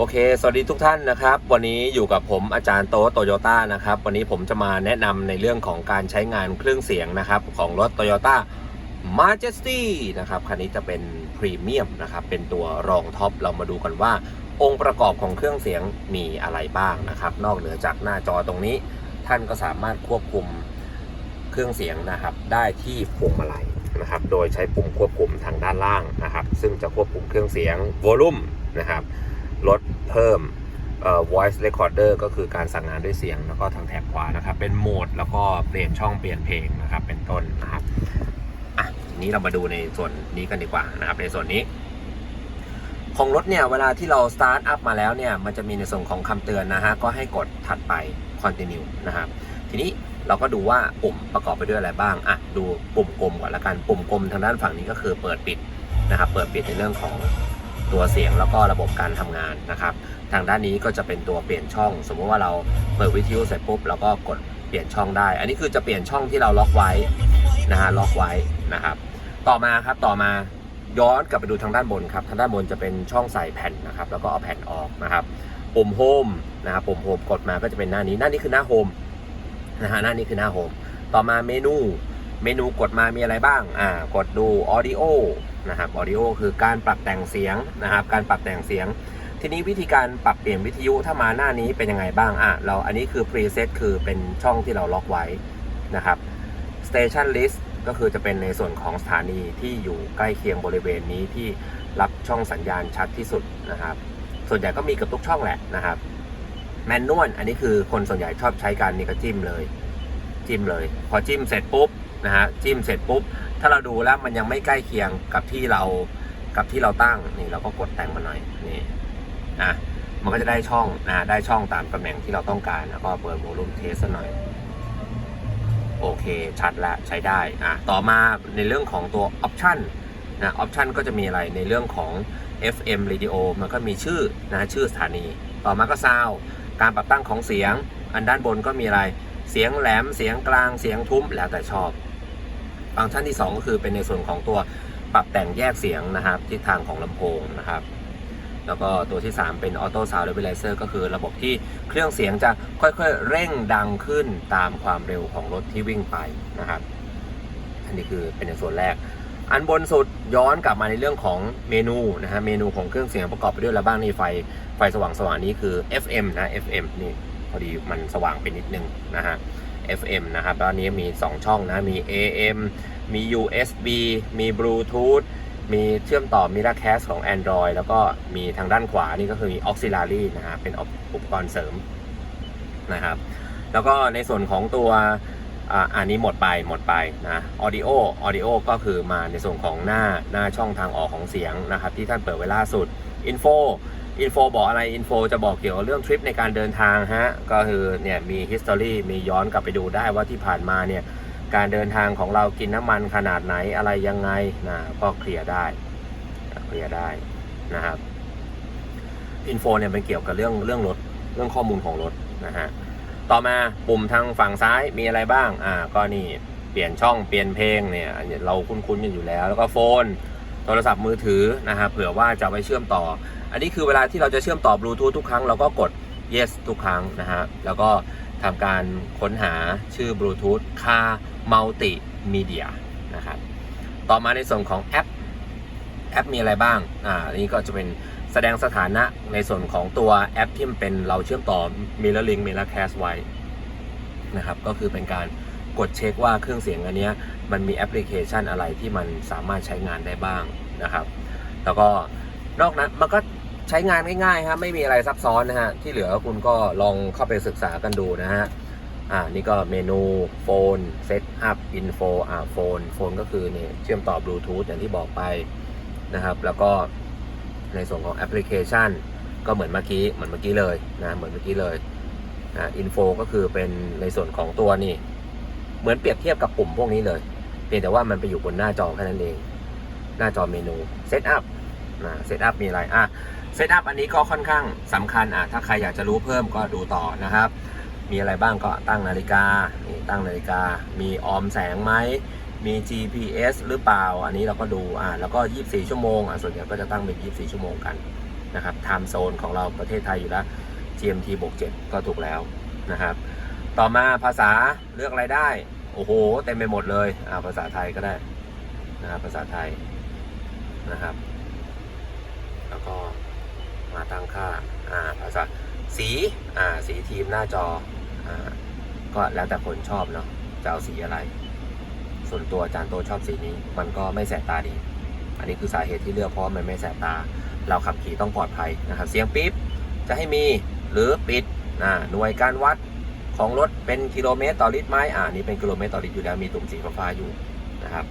โอเค สวัสดีทุกท่านนะครับ วันนี้อยู่กับผมอาจารย์โตโตโยต้านะครับ วันนี้ผมจะมาแนะนำในเรื่องของการใช้งานเครื่องเสียงนะครับ ของรถ Toyota Majesty นะครับ คันนี้จะเป็นพรีเมียมนะครับ เป็นตัวรองท็อป เรามาดูกันว่า องค์ประกอบของเครื่องเสียงมีอะไรบ้างนะครับ นอกเหนือจากหน้าจอตรงนี้ ท่านก็สามารถควบคุมเครื่องเสียงนะครับ ได้ที่พวงมาลัยนะครับ โดยใช้ปุ่มควบคุมทางด้านล่างนะครับ ซึ่งจะควบคุมเครื่องเสียง volume นะครับ ลดเพิ่ม voice recorder ก็คือการสั่งงานด้วยเสียง แล้วก็ทางแถบขวานะครับ เป็นโหมดแล้วก็เปลี่ยนช่องเปลี่ยนเพลงนะครับเป็นต้นนะครับอะทีนี้เรามาดูในส่วนนี้กันดีกว่านะครับ ในส่วนนี้ของรถเนี่ยเวลาที่เรา start up มาแล้วเนี่ยมันจะมีในส่วนของคำเตือนนะฮะก็ให้กดถัดไป continue นะครับ ทีนี้เราก็ดูว่าปุ่มประกอบไปด้วยอะไรบ้างอะดูปุ่มกลมก่อนละกันปุ่มกลมทางด้านฝั่งนี้ก็คือเปิดปิดนะครับ เปิดปิดในเรื่องของ ตัวเสียงแล้วก็ระบบการทำงานนะครับ ทางด้านนี้ก็จะเป็นตัวเปลี่ยนช่อง สมมุติว่าเราเปิดวิทยุเสร็จปุ๊บเราก็กดเปลี่ยนช่องได้ อันนี้คือจะเปลี่ยนช่องที่เราล็อกไว้นะฮะล็อกไว้นะครับ ต่อมาครับต่อมาย้อนกลับไปดูทางด้านบนครับทางด้านบนจะเป็นช่องใส่แผ่นนะครับ แล้วก็เอาแผ่นออกนะครับปุ่มโฮมนะครับปุ่มโฮมกดมาก็จะเป็นหน้านี้หน้านี้คือหน้าโฮมนะฮะหน้านี้คือหน้าโฮมต่อมาเมนูเมนูกดมามีอะไรบ้างอ่ากดดู audio นะครับ audio คือการปรับแต่งเสียงนะครับ การปรับแต่งเสียง ทีนี้วิธีการปรับเปลี่ยนวิทยุถ้ามาหน้านี้เป็นยังไงบ้างอะเราอันนี้คือ preset คือเป็นช่องที่เราล็อกไว้นะครับ station list ก็คือจะเป็นในส่วนของสถานีที่อยู่ใกล้เคียงบริเวณนี้ที่รับช่องสัญญาณชัดที่สุดนะครับ ส่วนใหญ่ก็มีเกับทุกช่องแหละนะครับแมนนวลอันนี้คือคนส่วนใหญ่ชอบใช้การนี่ก็จิ้มเลย จิ้มเลย พอจิ้มเสร็จปุ๊บ นะฮะจิ้มเสร็จปุ๊บ ถ้าเราดูแล้วมันยังไม่ใกล้เคียงกับที่เรากับที่เราตั้งนี่เราก็กดแต่งมาหน่อยนี่อะมันก็จะได้ช่องนะได้ช่องตามตำแหน่งที่เราต้องการแล้วก็เปิดโวลูมเทสหน่อย โอเค ชัดล้วใช้ได้อะต่อมาในเรื่องของตัวออปชันนะออปชันก็จะมีอะไรในเรื่องของ FM radio มันก็มีชื่อนะชื่อสถานี ต่อมาก็ซาวการปรับตั้งของเสียง อันด้านบนก็มีอะไรเสียงแหลมเสียงกลางเสียงทุ้มแล้วแต่ชอบ ฟังก์ชันที่ 2 ก็คือเป็นในส่วนของตัวปรับแต่งแยกเสียงนะครับทิศทางของลำโพงนะครับแล้วก็ตัวที่ 3 เป็น Auto Sound Levelizer ก็คือระบบที่เครื่องเสียงจะค่อยๆ เร่งดังขึ้นตามความเร็วของรถที่วิ่งไปนะครับ อันนี้คือเป็นในส่วนแรก อันบนสุดย้อนกลับมาในเรื่องของเมนูนะฮะเมนูของเครื่องเสียงประกอบไปด้วยอะไรบ้างนี่ไฟไฟสว่างสว่างนี้คือ FM นะ FM นี่พอดีมันสว่างไปนิดนึงนะฮะ FM นะครับแล้วอันนี้มี 2 ช่องนะ มี AM มี USB มี Bluetooth มีเชื่อมต่อ Miracast ของ Android แล้วก็มีทางด้านขวานี่ก็คือมี Auxiliary นะฮะเป็นอุปกรณ์เสริมนะครับ แล้วก็ในส่วนของตัวอันนี้หมดไปหมดไปนะ audio audio ก็คือมาในส่วนของหน้าหน้าช่องทางออกของเสียงนะครับ ที่ท่านเปิดไว้ล่าสุด info info บอกอะไร info จะบอกเกี่ยวกับเรื่องทริปในการเดินทางฮะก็คือเนี่ยมี history มีย้อนกลับไปดูได้ว่าที่ผ่านมาเนี่ยการเดินทางของเรากินน้ำมันขนาดไหนอะไรยังไงนะก็เคลียร์ได้เคลียร์ได้นะครับ info เนี่ยเป็นเกี่ยวกับเรื่องเรื่องรถเรื่องข้อมูลของรถนะฮะต่อมาปุ่มทางฝั่งซ้ายมีอะไรบ้างอ่าก็นี่เปลี่ยนช่องเปลี่ยนเพลงเนี่ยเราคุ้นๆกันอยู่แล้ว แล้วก็โฟน โทรศัพท์มือถือนะฮะเผื่อว่าจะไปเชื่อมต่อ อันนี้คือเวลาที่เราจะเชื่อมต่อบลูทูธทุกครั้งเราก็กด yes ทุกครั้งนะฮะ แล้วก็ทำการค้นหาชื่อบลูทูธคามัลติมีเดียนะครับ ต่อมาในส่วนของแอป แอปมีอะไรบ้าง อ่าอันนี้ก็จะเป็นแสดงสถานะในส่วนของตัวแอปที่มันเป็นเราเชื่อมต่อ Mirror Link Mirror Cast ไว้นะครับ ก็คือเป็นการกดเช็คว่าเครื่องเสียงอันนี้มันมีแอปพลิเคชันอะไรที่มันสามารถใช้งานได้บ้างนะครับ แล้วก็นอกนั้นมันก็ ใช้งานง่ายๆครับไม่มีอะไรซับซ้อนนะฮะ ที่เหลือคุณก็ลองเข้าไปศึกษากันดูนะฮะ อ่า นี่ก็เมนูโฟนเซตอัพอินโฟอ่าโฟนโฟนก็คือเนี่ยเชื่อมต่อบลูทูธอย่างที่บอกไปนะครับ แล้วก็ในส่วนของแอปพลิเคชัน ก็เหมือนเมื่อกี้เหมือนเมื่อกี้เลยนะเหมือนเมื่อกี้เลยนะอินโฟก็คือเป็นในส่วนของตัวนี่ เหมือนเปรียบเทียบกับปุ่มพวกนี้เลยเพียงแต่ว่ามันไปอยู่บนหน้าจอแค่นั้นเอง หน้าจอเมนูเซตอัพนะเซตอัพมีอะไรอะ เซตอัพอันนี้ก็ค่อนข้างสำคัญอะถ้าใครอยากจะรู้เพิ่มก็ดูต่อนะครับ มีอะไรบ้างก็ตั้งนาฬิกานี่ตั้งนาฬิกา มีออมแสงไหมมี GPS หรือเปล่า อันนี้เราก็ดูอ่าแล้วก็ 24 ชั่วโมงอ่าส่วนใหญ่ก็จะตั้งเป็น 24 ชั่วโมงกันนะครับ time zone ของเราประเทศไทยอยู่แล้ว GMT บวก7ก็ถูกแล้วนะครับ ต่อมาภาษาเลือกอะไรได้ โอ้โหเต็มไปหมดเลยอ่าภาษาไทยก็ได้นะครับภาษาไทยนะครับ แล้วก็ มาตั้งค่าอ่าภาษาสีอ่าสีทีมหน้าจออ่าก็แล้วแต่คนชอบเนาะจะเอาสีอะไร ส่วนตัวอาจารย์โตชอบสีนี้ มันก็ไม่แสบตาดี อันนี้คือสาเหตุที่เลือกเพราะว่ามันไม่แสบตา เราขับขี่ต้องปลอดภัยนะครับ เสียงปิ๊บจะให้มีหรือปิดอ่าหน่วยการวัดของรถเป็นกิโลเมตรต่อลิตรไหมอ่านี่เป็นกิโลเมตรต่อลิตรอยู่แล้วมีตุ่มสีฟ้าอยู่นะครับ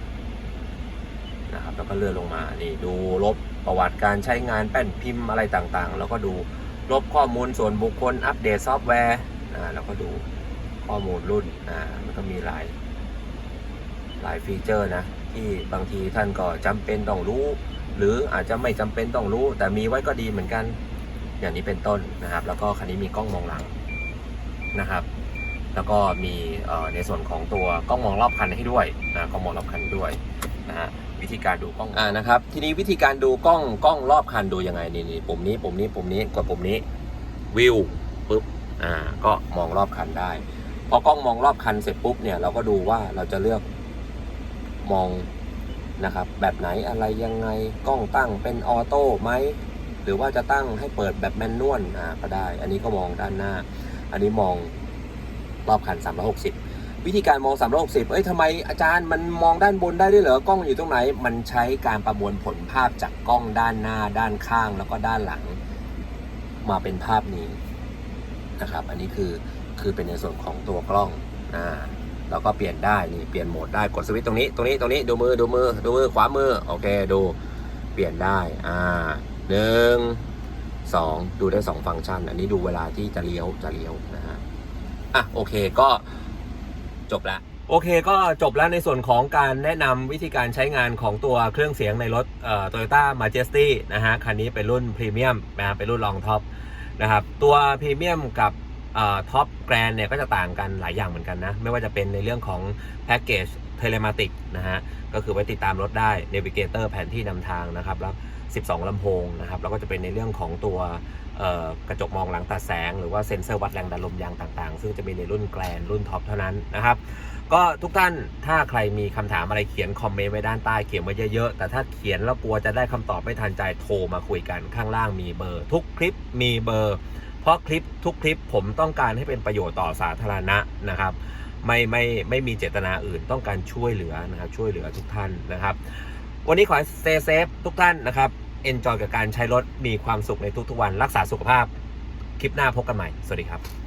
นะครับแล้วก็เลื่อนลงมานี่ดูลบประวัติการใช้งานแป้นพิมพ์อะไรต่างๆ แล้วก็ดูลบข้อมูลส่วนบุคคลอัปเดตซอฟต์แวร์อ่าแล้วก็ดูข้อมูลรุ่นอ่ามันก็มีหลายหลายฟีเจอร์นะที่บางทีท่านก็จำเป็นต้องรู้ หรืออาจจะไม่จำเป็นต้องรู้ แต่มีไว้ก็ดีเหมือนกันอย่างนี้เป็นต้นนะครับ แล้วก็คันนี้มีกล้องมองหลังนะครับ แล้วก็มีในส่วนของตัวกล้องมองรอบคันให้ด้วยนะกล้องมองรอบคันด้วยนะฮะ วิธีการดูกล้องอ่านะครับ ทีนี้วิธีการดูกล้องกล้องรอบคันดูยังไงนี่นี่ปุ่มนี้ปุ่มนี้ปุ่มนี้กดปุ่มนี้วิวปุ๊บอ่าก็มองรอบคันได้พอกล้องมองรอบคันเสร็จปุ๊บเนี่ยเราก็ดูว่าเราจะเลือกมองนะครับ แบบไหนอะไรยังไงกล้องตั้งเป็นออโต้ไหมหรือว่าจะตั้งให้เปิดแบบแมนนวลอ่าก็ได้ อันนี้ก็มองด้านหน้า อันนี้มองรอบคัน 360 วิธีการมอง 360 เอ้ยทำไมอาจารย์มันมองด้านบนได้ด้วยเหรอกล้องอยู่ตรงไหน มันใช้การประมวลผลภาพจากกล้องด้านหน้า ด้านข้าง แล้วก็ด้านหลัง มาเป็นภาพนี้นะครับ อันนี้คือคือเป็นในส่วนของตัวกล้องอ่าเราก็เปลี่ยนได้นี่เปลี่ยนโหมดได้กดสวิตช์ตรงนี้ตรงนี้ตรงนี้ดูมือดูมือดูมือขวามือโอเคดูเปลี่ยนได้อ่าหนึ่งสองดูได้สองฟังก์ชัน อันนี้ดูเวลาที่จะเลี้ยวจะเลี้ยวนะฮะอะโอเคก็ จบละโอเคก็จบแล้วในส่วนของการแนะนำวิธีการใช้งานของตัวเครื่องเสียงในรถเอ่อ Toyota Majesty นะฮะ คันนี้เป็นรุ่นพรีเมียมนะฮะเป็นรุ่นรองท็อปนะครับ ตัวพรีเมียมกับท็อปแกรนเนี่ยก็จะต่างกันหลายอย่างเหมือนกันนะ ไม่ว่าจะเป็นในเรื่องของแพ็กเกจเทเลมาติกนะฮะ ก็คือไว้ติดตามรถได้ n น v i เกเตอร์แผนที่นำทางนะครับแล้ว 12 ลำโพงนะครับ แล้วก็จะเป็นในเรื่องของตัว กระจกมองหลังตัดแสง หรือว่าเซ็นเซอร์วัดแรงดันลมยางต่างๆ ซึ่งจะมีในรุ่นแกรนรุ่นท็อปเท่านั้นนะครับ ก็ทุกท่านถ้าใครมีคำถามอะไรเขียนคอมเมนต์ไว้ด้านใต้เขียนไว้เยอะๆ แต่ถ้าเขียนแล้วกลัวจะได้คำตอบไม่ทันใจโทรมาคุยกันข้างล่างมีเบอร์ ทุกคลิปมีเบอร์ เพราะคลิปทุกคลิปผมต้องการให้เป็นประโยชน์ต่อสาธารณะนะครับ ไม่ไม่ไม่มีเจตนาอื่นต้องการช่วยเหลือนะครับช่วยเหลือทุกท่านนะครับ วันนี้ขอให้เซฟทุกท่านนะครับ เอนจอยกับการใช้รถมีความสุขในทุกๆวันรักษาสุขภาพ คลิปหน้าพบกันใหม่ สวัสดีครับ